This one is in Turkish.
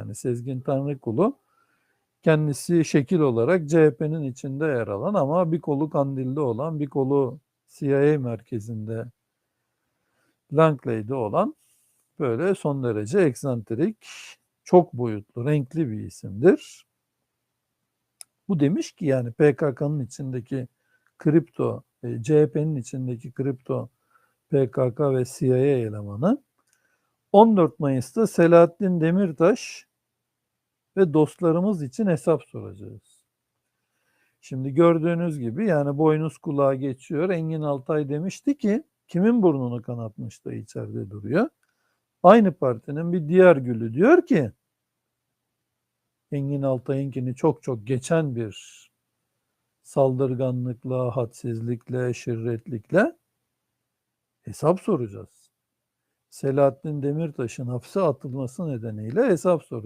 Yani Sezgin Tanrıkulu kendisi şekil olarak CHP'nin içinde yer alan ama bir kolu Kandil'de olan, bir kolu CIA merkezinde Langley'de olan böyle son derece eksantrik, çok boyutlu, renkli bir isimdir. Bu demiş ki yani PKK'nın içindeki kripto, e, CHP'nin içindeki kripto PKK ve CIA elemanı 14 Mayıs'ta Selahattin Demirtaş ve dostlarımız için hesap soracağız. Şimdi gördüğünüz gibi yani boynuz kulağa geçiyor. Engin Altay demişti ki kimin burnunu kanatmış da içeride duruyor. Aynı partinin bir diğer gülü diyor ki Engin Altay'ınkini çok çok geçen bir saldırganlıkla, hadsizlikle, şirretlikle hesap soracağız. Selahattin Demirtaş'ın hapse atılması nedeniyle hesap soracağız.